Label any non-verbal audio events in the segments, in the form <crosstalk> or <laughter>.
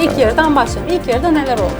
İlk yarıdan başlayalım. İlk yarıda neler oldu?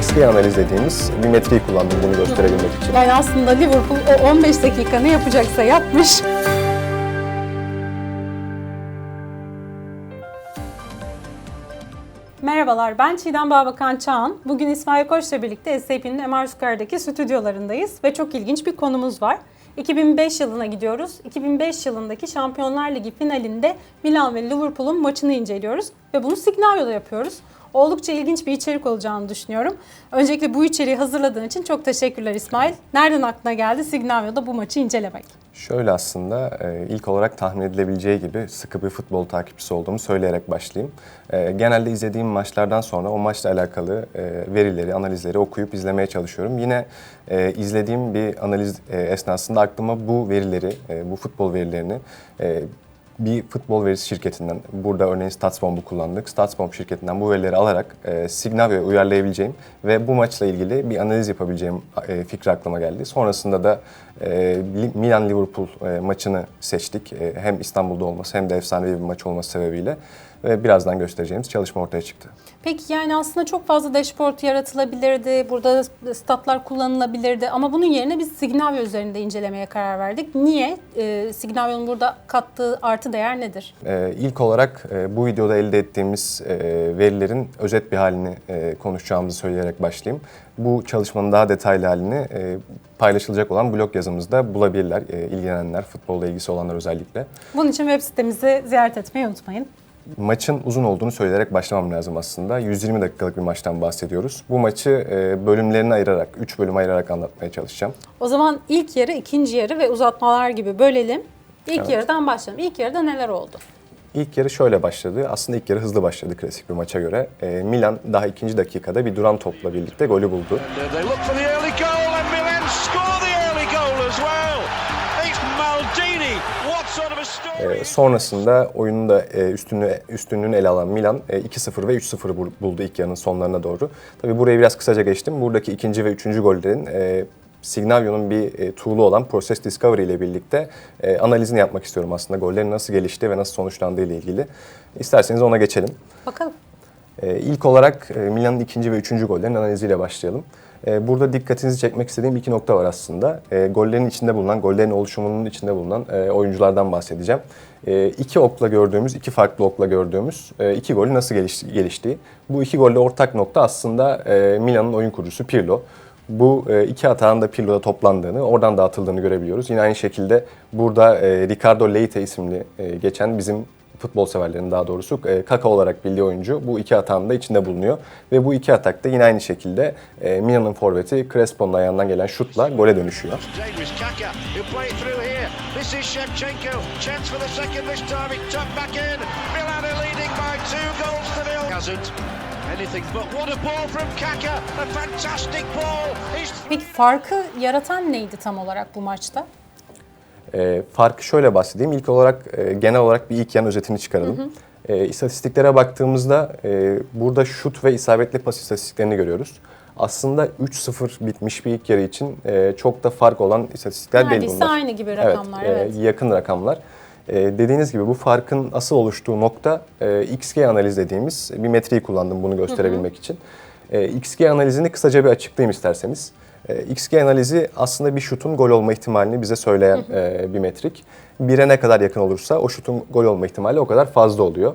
XG analiz dediğimiz bir metriği kullandım bunu gösterebilmek için. Yani aslında Liverpool o 15 dakika ne yapacaksa yapmış. Merhabalar, ben Çiğdem Bağbakan Çağan. Bugün İsmail Koç'la birlikte SAP'nin MR Square'daki stüdyolarındayız ve çok ilginç bir konumuz var. 2005 yılına gidiyoruz. 2005 yılındaki Şampiyonlar Ligi finalinde Milan ve Liverpool'un maçını inceliyoruz ve bunu Signavio'da yapıyoruz. Oldukça ilginç bir içerik olacağını düşünüyorum. Öncelikle bu içeriği hazırladığın için çok teşekkürler İsmail. Nereden aklına geldi Signavio'da bu maçı incelemek? Şöyle aslında e, ilk olarak tahmin edilebileceği gibi sıkı bir futbol takipçisi olduğumu söyleyerek başlayayım. E, Genelde izlediğim maçlardan sonra o maçla alakalı e, verileri, analizleri okuyup izlemeye çalışıyorum. Yine izlediğim bir analiz esnasında aklıma bu verileri, bu futbol verilerini bir futbol verisi şirketinden, burada örneğin Statsbomb'u kullandık. Statsbomb şirketinden bu verileri alarak e, Signavio'ya uyarlayabileceğim ve bu maçla ilgili bir analiz yapabileceğim e, fikri aklıma geldi. Sonrasında da e, Milan-Liverpool e, maçını seçtik. E, hem İstanbul'da olması hem de efsanevi bir maç olması sebebiyle ve birazdan göstereceğimiz çalışma ortaya çıktı. Peki yani aslında çok fazla dashboard yaratılabilirdi, burada statlar kullanılabilirdi ama bunun yerine biz Signavio üzerinde incelemeye karar verdik. Niye? Ee, Signavio'nun burada kattığı artı değer nedir? Ee, ilk olarak e, bu videoda elde ettiğimiz e, verilerin özet bir halini e, konuşacağımızı söyleyerek başlayayım. Bu çalışmanın daha detaylı halini e, paylaşılacak olan blog yazımızda bulabilirler e, ilgilenenler, futbolla ilgisi olanlar özellikle. Bunun için web sitemizi ziyaret etmeyi unutmayın. Maçın uzun olduğunu söyleyerek başlamam lazım aslında. 120 dakikalık bir maçtan bahsediyoruz. Bu maçı e, bölümlerine ayırarak, 3 bölüme ayırarak anlatmaya çalışacağım. O zaman ilk yarı, ikinci yarı ve uzatmalar gibi bölelim. İlk Evet. yarıdan başlayalım. İlk yarıda neler oldu? İlk yarı şöyle başladı. Aslında ilk yarı hızlı başladı klasik bir maça göre. E, Milan daha ikinci dakikada bir duran topla birlikte golü buldu. Ee, sonrasında oyunun da e, üstünlüğü, üstünlüğünü ele alan Milan e, 2-0 ve 3-0 bul- buldu ilk yarının sonlarına doğru. Tabii burayı biraz kısaca geçtim. Buradaki ikinci ve üçüncü gollerin e, Signavio'nun bir e, tool'u olan Process Discovery ile birlikte e, analizini yapmak istiyorum aslında. Gollerin nasıl gelişti ve nasıl sonuçlandığı ile ilgili. İsterseniz ona geçelim. Bakalım. Ee, ilk olarak e, Milan'ın ikinci ve üçüncü gollerin analiziyle başlayalım. Ee, burada dikkatinizi çekmek istediğim iki nokta var aslında. Ee, gollerin içinde bulunan, gollerin oluşumunun içinde bulunan e, oyunculardan bahsedeceğim. Ee, iki okla gördüğümüz, iki farklı okla gördüğümüz e, iki golü nasıl gelişti, geliştiği. Bu iki golle ortak nokta aslında e, Milan'ın oyun kurucusu Pirlo. Bu e, iki hatağın da Pirlo'da toplandığını, oradan dağıtıldığını görebiliyoruz. Yine aynı şekilde burada e, Ricardo Leite isimli e, geçen bizim futbol severlerin daha doğrusu e, Kaka olarak bildiği oyuncu bu iki atağın da içinde bulunuyor. Ve bu iki atak da yine aynı şekilde e, Milan'ın forveti Crespo'nun ayağından gelen şutla gole dönüşüyor. Peki farkı yaratan neydi tam olarak bu maçta? E, farkı şöyle bahsedeyim. İlk olarak e, genel olarak bir ilk yan özetini çıkaralım. E, istatistiklere baktığımızda e, burada şut ve isabetli pas istatistiklerini görüyoruz. Aslında 3-0 bitmiş bir ilk yarı için e, çok da fark olan istatistikler değil Neredeyse bunlar. aynı gibi rakamlar, e, evet. yakın rakamlar. E, dediğiniz gibi bu farkın asıl oluştuğu nokta e, XG analiz dediğimiz bir metriği kullandım bunu gösterebilmek için. E, XG analizini kısaca bir açıklayayım isterseniz. E, XG analizi aslında bir şutun gol olma ihtimalini bize söyleyen e, bir metrik. Bire ne kadar yakın olursa o şutun gol olma ihtimali o kadar fazla oluyor.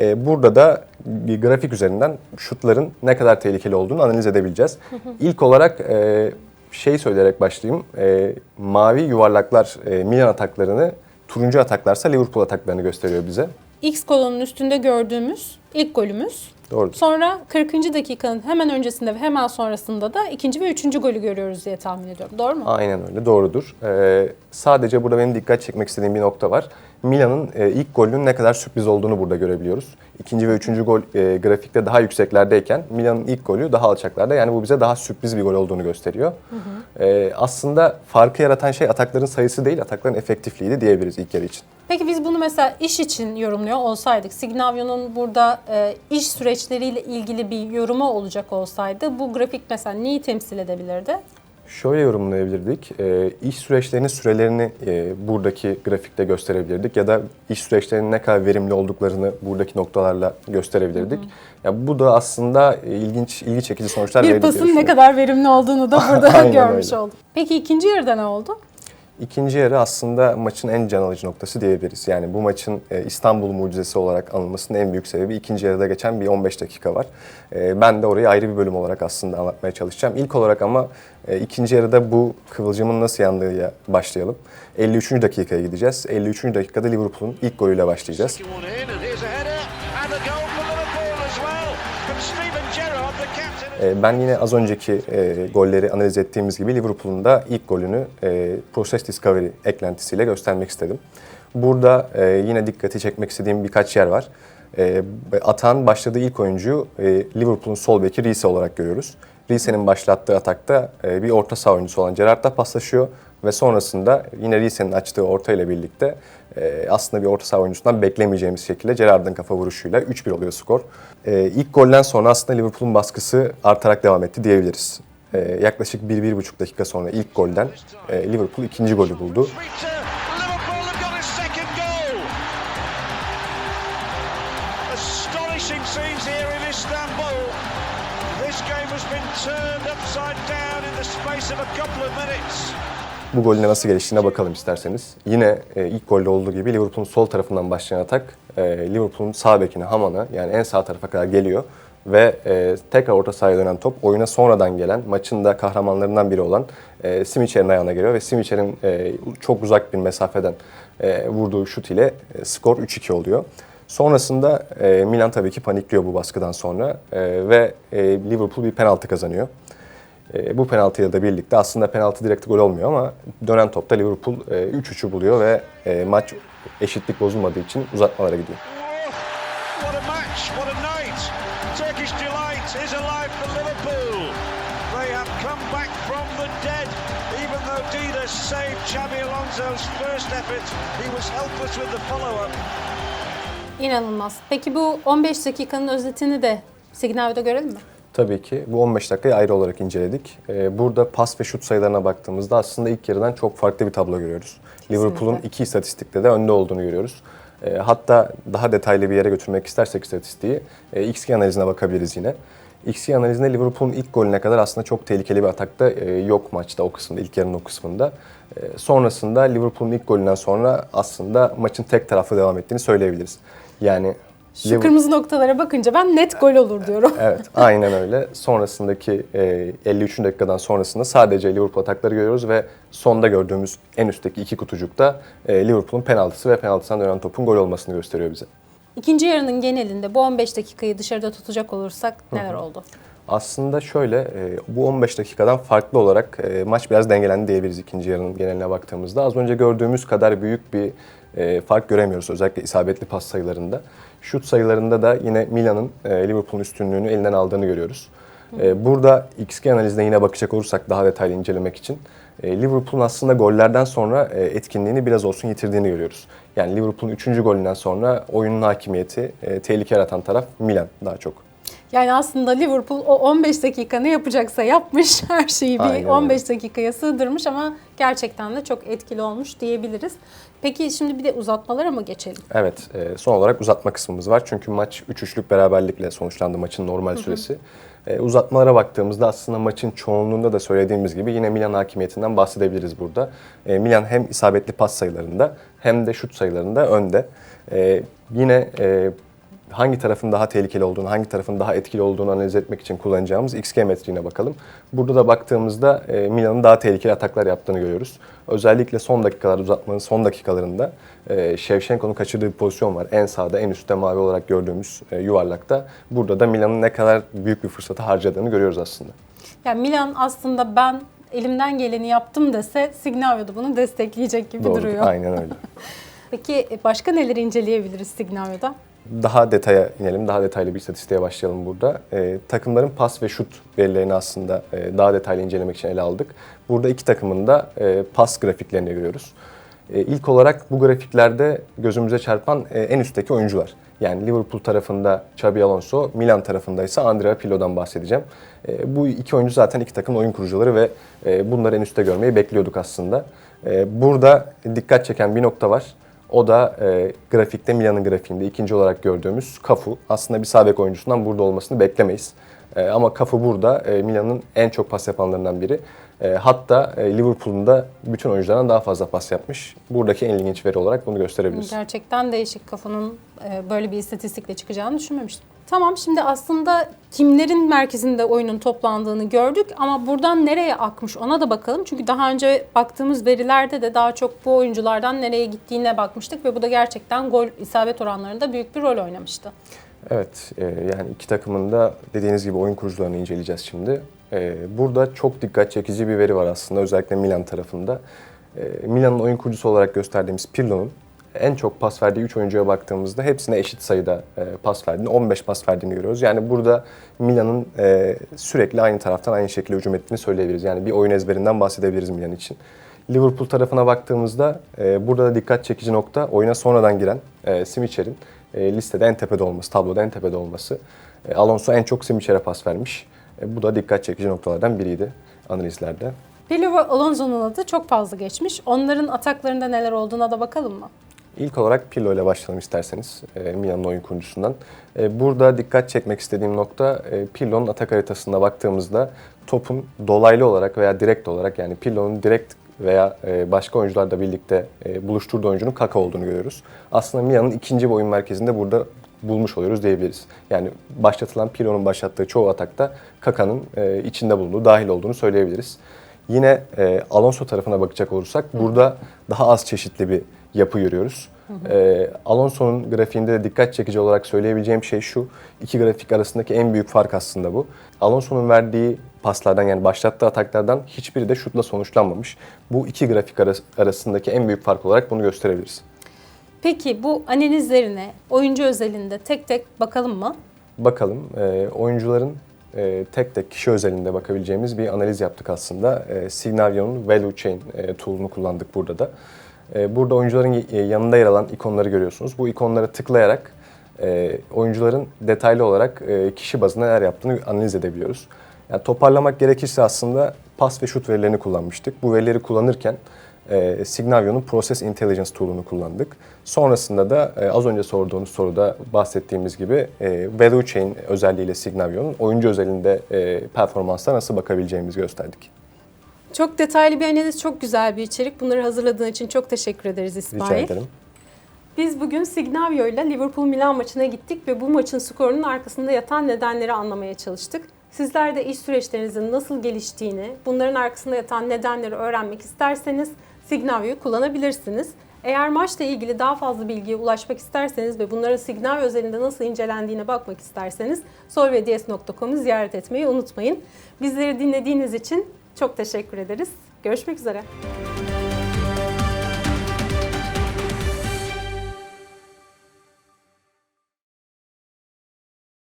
E, burada da bir grafik üzerinden şutların ne kadar tehlikeli olduğunu analiz edebileceğiz. İlk olarak e, şey söyleyerek başlayayım. E, mavi yuvarlaklar e, Milan ataklarını, turuncu ataklarsa Liverpool ataklarını gösteriyor bize. X kolonun üstünde gördüğümüz ilk golümüz. Doğrudur. Sonra 40. dakikanın hemen öncesinde ve hemen sonrasında da ikinci ve üçüncü golü görüyoruz diye tahmin ediyorum. Doğru mu? Aynen öyle, doğrudur. Ee, sadece burada benim dikkat çekmek istediğim bir nokta var. Milan'ın e, ilk golünün ne kadar sürpriz olduğunu burada görebiliyoruz. İkinci ve üçüncü gol e, grafikte daha yükseklerdeyken Milan'ın ilk golü daha alçaklarda. Yani bu bize daha sürpriz bir gol olduğunu gösteriyor. Ee, aslında farkı yaratan şey atakların sayısı değil, atakların efektifliğiydi diyebiliriz ilk yarı için. Peki biz bunu mesela iş için yorumluyor olsaydık, Signavio'nun burada e, iş süreçleriyle ilgili bir yorumu olacak olsaydı bu grafik mesela neyi temsil edebilirdi? Şöyle yorumlayabilirdik. E, iş süreçlerinin sürelerini e, buradaki grafikte gösterebilirdik ya da iş süreçlerinin ne kadar verimli olduklarını buradaki noktalarla gösterebilirdik. Ya bu da aslında e, ilginç, ilgi çekici sonuçlar Bir pasın ne kadar verimli olduğunu da burada <laughs> görmüş öyle. olduk. Peki ikinci yarıda ne oldu? İkinci yarı aslında maçın en can alıcı noktası diyebiliriz. Yani bu maçın e, İstanbul mucizesi olarak anılmasının en büyük sebebi ikinci yarıda geçen bir 15 dakika var. E, Ben de orayı ayrı bir bölüm olarak aslında anlatmaya çalışacağım. İlk olarak ama e, ikinci yarıda bu kıvılcımın nasıl yandığıyla başlayalım. 53. dakikaya gideceğiz. 53. dakikada Liverpool'un ilk golüyle başlayacağız. Ben yine az önceki e, golleri analiz ettiğimiz gibi Liverpool'un da ilk golünü e, Process Discovery eklentisiyle göstermek istedim. Burada e, yine dikkati çekmek istediğim birkaç yer var. Atan başladığı ilk oyuncu e, Liverpool'un sol beki Riise olarak görüyoruz. Riise'nin başlattığı atakta e, bir orta saha oyuncusu olan Gerrard'la paslaşıyor ve sonrasında yine Riise'nin açtığı orta ile birlikte e, aslında bir orta saha oyuncusundan beklemeyeceğimiz şekilde Gerrard'ın kafa vuruşuyla 3-1 oluyor skor. E, ilk golden sonra aslında Liverpool'un baskısı artarak devam etti diyebiliriz. E, yaklaşık 1-1,5 dakika sonra ilk golden Liverpool ikinci golü buldu. Here in Istanbul. Bu golüne nasıl geliştiğine bakalım isterseniz. Yine e, ilk golde olduğu gibi Liverpool'un sol tarafından başlayan atak e, Liverpool'un sağ bekine Haman'a yani en sağ tarafa kadar geliyor ve e, tekrar orta sahaya dönen top oyuna sonradan gelen maçın da kahramanlarından biri olan e, Simicher'in ayağına geliyor ve Simicher'in e, çok uzak bir mesafeden e, vurduğu şut ile e, skor 3-2 oluyor. Sonrasında e, Milan tabii ki panikliyor bu baskıdan sonra e, ve e, Liverpool bir penaltı kazanıyor. E, bu penaltıyla da birlikte aslında penaltı direkt gol olmuyor ama dönen topta Liverpool e, 3-3'ü buluyor ve e, maç eşitlik bozulmadığı için uzatmalara gidiyor. Saved Xabi Alonso's first effort, he was helpless with the follow-up. İnanılmaz. Peki bu 15 dakikanın özetini de Signal'da görelim mi? Tabii ki bu 15 dakikayı ayrı olarak inceledik. E, burada pas ve şut sayılarına baktığımızda aslında ilk yarıdan çok farklı bir tablo görüyoruz. Liverpool'un iki istatistikte de önde olduğunu görüyoruz. E, hatta daha detaylı bir yere götürmek istersek istatistiği e, XG analizine bakabiliriz yine. XG analizinde Liverpool'un ilk golüne kadar aslında çok tehlikeli bir atakta e, yok maçta o kısımda, ilk yarının o kısmında. E, sonrasında Liverpool'un ilk golünden sonra aslında maçın tek taraflı devam ettiğini söyleyebiliriz. Yani Şu kırmızı noktalara bakınca ben net gol olur diyorum. Evet, <laughs> aynen öyle. Sonrasındaki e, 53. dakikadan sonrasında sadece Liverpool atakları görüyoruz ve sonda gördüğümüz en üstteki iki kutucukta e, Liverpool'un penaltısı ve penaltısından dönen topun gol olmasını gösteriyor bize. İkinci yarının genelinde bu 15 dakikayı dışarıda tutacak olursak neler oldu? Aslında şöyle, e, bu 15 dakikadan farklı olarak e, maç biraz dengelendi diyebiliriz ikinci yarının geneline baktığımızda. Az önce gördüğümüz kadar büyük bir e, fark göremiyoruz özellikle isabetli pas sayılarında. Şut sayılarında da yine Milan'ın e, Liverpool'un üstünlüğünü elinden aldığını görüyoruz. E, burada XG analizine yine bakacak olursak daha detaylı incelemek için e, Liverpool'un aslında gollerden sonra e, etkinliğini biraz olsun yitirdiğini görüyoruz. Yani Liverpool'un 3. golünden sonra oyunun hakimiyeti, e, tehlike yaratan taraf Milan daha çok. Yani aslında Liverpool o 15 dakika ne yapacaksa yapmış, <laughs> her şeyi bir Aynen öyle. 15 dakikaya sığdırmış ama gerçekten de çok etkili olmuş diyebiliriz. Peki şimdi bir de uzatmalara mı geçelim? Evet, e, son olarak uzatma kısmımız var. Çünkü maç 3-3'lük beraberlikle sonuçlandı maçın normal süresi. E, uzatmalara baktığımızda aslında maçın çoğunluğunda da söylediğimiz gibi yine Milan hakimiyetinden bahsedebiliriz burada. E, Milan hem isabetli pas sayılarında hem de şut sayılarında önde. Yine hangi tarafın daha tehlikeli olduğunu, hangi tarafın daha etkili olduğunu analiz etmek için kullanacağımız XG metriğine bakalım. Burada da baktığımızda e, Milan'ın daha tehlikeli ataklar yaptığını görüyoruz. Özellikle son dakikalar uzatmanın son dakikalarında e, Shevchenko'nun kaçırdığı bir pozisyon var. En sağda, en üstte mavi olarak gördüğümüz e, yuvarlakta. Burada da Milan'ın ne kadar büyük bir fırsatı harcadığını görüyoruz aslında. Yani Milan aslında ben elimden geleni yaptım dese Signavio da bunu destekleyecek gibi Doğru, duruyor. aynen öyle. <laughs> Peki e, başka neleri inceleyebiliriz Signavio'da? Daha detaya inelim, daha detaylı bir istatistiğe başlayalım burada. Ee, takımların pas ve şut verilerini aslında e, daha detaylı incelemek için ele aldık. Burada iki takımın da e, pas grafiklerini görüyoruz. E, ilk olarak bu grafiklerde gözümüze çarpan e, en üstteki oyuncular. Yani Liverpool tarafında Xabi Alonso, Milan tarafında ise Andrea Pirlo'dan bahsedeceğim. E, bu iki oyuncu zaten iki takımın oyun kurucuları ve e, bunları en üstte görmeyi bekliyorduk aslında. E, burada dikkat çeken bir nokta var. O da e, grafikte Milan'ın grafiğinde ikinci olarak gördüğümüz Cafu. Aslında bir sağ bek oyuncusundan burada olmasını beklemeyiz. E, ama Cafu burada e, Milan'ın en çok pas yapanlarından biri. E, hatta e, Liverpool'un da bütün oyunculardan daha fazla pas yapmış. Buradaki en ilginç veri olarak bunu gösterebiliriz. Gerçekten değişik kafanın e, böyle bir istatistikle çıkacağını düşünmemiştim. Tamam şimdi aslında kimlerin merkezinde oyunun toplandığını gördük ama buradan nereye akmış ona da bakalım. Çünkü daha önce baktığımız verilerde de daha çok bu oyunculardan nereye gittiğine bakmıştık ve bu da gerçekten gol isabet oranlarında büyük bir rol oynamıştı. Evet, e, yani iki takımın da dediğiniz gibi oyun kurucularını inceleyeceğiz şimdi. E, burada çok dikkat çekici bir veri var aslında özellikle Milan tarafında. E, Milan'ın oyun kurucusu olarak gösterdiğimiz Pirlo'nun en çok pas verdiği 3 oyuncuya baktığımızda hepsine eşit sayıda e, pas verdiğini, 15 pas verdiğini görüyoruz. Yani burada Milan'ın e, sürekli aynı taraftan aynı şekilde hücum ettiğini söyleyebiliriz. Yani bir oyun ezberinden bahsedebiliriz Milan için. Liverpool tarafına baktığımızda e, burada da dikkat çekici nokta oyuna sonradan giren e, Simicher'in e, listede en tepede olması, tabloda en tepede olması. E, Alonso en çok Simicher'e pas vermiş. E, bu da dikkat çekici noktalardan biriydi analizlerde. Pirlo ve Alonso'nun adı çok fazla geçmiş. Onların ataklarında neler olduğuna da bakalım mı? İlk olarak Pirlo ile başlayalım isterseniz e, Milan'ın oyun kurucusundan. E, burada dikkat çekmek istediğim nokta e, Pirlo'nun atak haritasına baktığımızda topun dolaylı olarak veya direkt olarak yani Pirlo'nun direkt veya e, başka oyuncularla birlikte e, buluşturduğu oyuncunun Kaka olduğunu görüyoruz. Aslında Milan'ın ikinci bir oyun merkezinde burada bulmuş oluyoruz diyebiliriz. Yani başlatılan Pirlo'nun başlattığı çoğu atakta Kaka'nın e, içinde bulunduğu, dahil olduğunu söyleyebiliriz. Yine Alonso tarafına bakacak olursak burada daha az çeşitli bir yapı görüyoruz. E, Alonso'nun grafiğinde de dikkat çekici olarak söyleyebileceğim şey şu. iki grafik arasındaki en büyük fark aslında bu. Alonso'nun verdiği paslardan yani başlattığı ataklardan hiçbiri de şutla sonuçlanmamış. Bu iki grafik aras- arasındaki en büyük fark olarak bunu gösterebiliriz. Peki bu analizlerine oyuncu özelinde tek tek bakalım mı? Bakalım e, oyuncuların e, tek tek kişi özelinde bakabileceğimiz bir analiz yaptık aslında. E, Signavio'nun Value Chain e, tool'unu kullandık burada da. E, burada oyuncuların y- yanında yer alan ikonları görüyorsunuz. Bu ikonlara tıklayarak e, oyuncuların detaylı olarak e, kişi bazında neler yaptığını analiz edebiliyoruz. Yani toparlamak gerekirse aslında pas ve şut verilerini kullanmıştık. Bu verileri kullanırken e, Signavio'nun Process Intelligence tool'unu kullandık. Sonrasında da e, az önce sorduğunuz soruda bahsettiğimiz gibi e, Value Chain özelliğiyle Signavio'nun oyuncu özelinde e, performansa nasıl bakabileceğimizi gösterdik. Çok detaylı bir analiz, çok güzel bir içerik. Bunları hazırladığın için çok teşekkür ederiz İsmail. Rica ederim. Biz bugün Signavio ile Liverpool Milan maçına gittik ve bu maçın skorunun arkasında yatan nedenleri anlamaya çalıştık. Sizler de iş süreçlerinizin nasıl geliştiğini, bunların arkasında yatan nedenleri öğrenmek isterseniz Signavio'yu kullanabilirsiniz. Eğer maçla ilgili daha fazla bilgiye ulaşmak isterseniz ve bunların Signavio özelinde nasıl incelendiğine bakmak isterseniz solvds.com'u ziyaret etmeyi unutmayın. Bizleri dinlediğiniz için çok teşekkür ederiz. Görüşmek üzere.